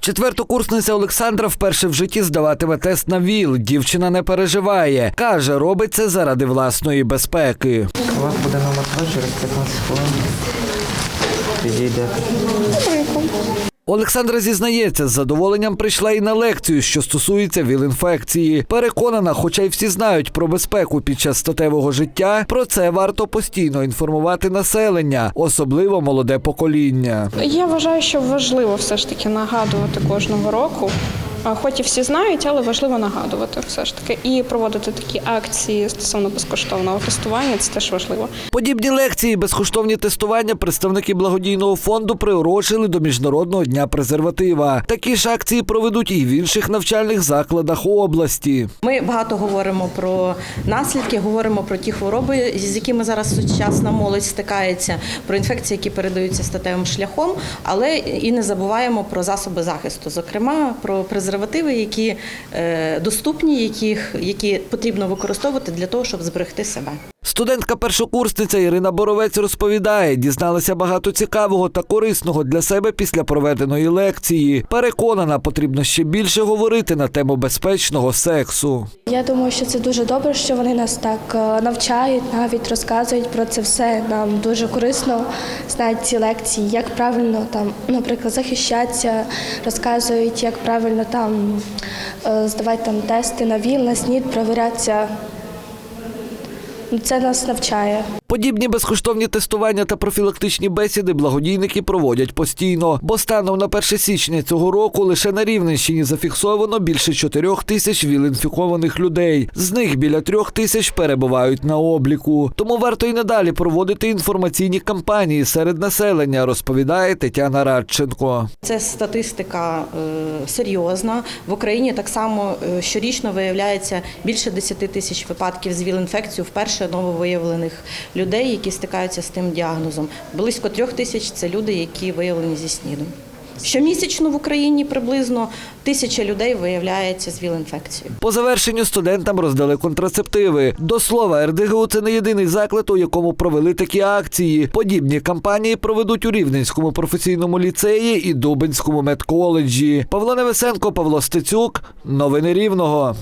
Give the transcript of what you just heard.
Четвертокурсниця Олександра вперше в житті здаватиме тест на ВІЛ. Дівчина не переживає. Каже, робить це заради власної безпеки. У вас буде номер через 15 хвилин. Підійде. Олександра зізнається, з задоволенням прийшла і на лекцію, що стосується ВІЛ-інфекції. Переконана, хоча й всі знають про безпеку під час статевого життя, про це варто постійно інформувати населення, особливо молоде покоління. Я вважаю, що важливо все ж таки нагадувати кожного року. Хоч і всі знають, але важливо нагадувати все ж таки і проводити такі акції стосовно безкоштовного тестування. Це теж важливо. Подібні лекції, безкоштовні тестування представники благодійного фонду приурочили до міжнародного дня презерватива. Такі ж акції проведуть і в інших навчальних закладах області. Ми багато говоримо про наслідки, говоримо про ті хвороби, з якими зараз сучасна молодь стикається, про інфекції, які передаються статевим шляхом, але і не забуваємо про засоби захисту, зокрема про презервативи, які е, доступні, які потрібно використовувати для того, щоб зберегти себе. Студентка першокурсниця Ірина Боровець розповідає, дізналася багато цікавого та корисного для себе після проведеної лекції. Переконана, потрібно ще більше говорити на тему безпечного сексу. Я думаю, що це дуже добре, що вони нас так е, навчають, навіть розказують про це все. Нам дуже корисно знають ці лекції, як правильно там, наприклад, захищатися, розказують, як правильно там е, здавати там тести на ВІЛ, на СНІД, провірятися. Це нас навчає. Подібні безкоштовні тестування та профілактичні бесіди благодійники проводять постійно, бо станом на 1 січня цього року лише на Рівненщині зафіксовано більше 4 тисяч віл-інфікованих людей. З них біля 3 тисяч перебувають на обліку. Тому варто і надалі проводити інформаційні кампанії серед населення, розповідає Тетяна Радченко. Це статистика е, серйозна. В Україні так само е, щорічно виявляється більше 10 тисяч випадків з ВІЛ-інфекцією вперше нововиявлених людей, які стикаються з тим діагнозом. Близько трьох тисяч це люди, які виявлені зі СНІДом. Щомісячно в Україні приблизно тисяча людей виявляється з ВІЛ-інфекцією. По завершенню студентам роздали контрацептиви. До слова, РДГУ – це не єдиний заклад, у якому провели такі акції. Подібні кампанії проведуть у Рівненському професійному ліцеї і Дубинському медколеджі. Павло Невесенко, Павло Стецюк. Новини Рівного.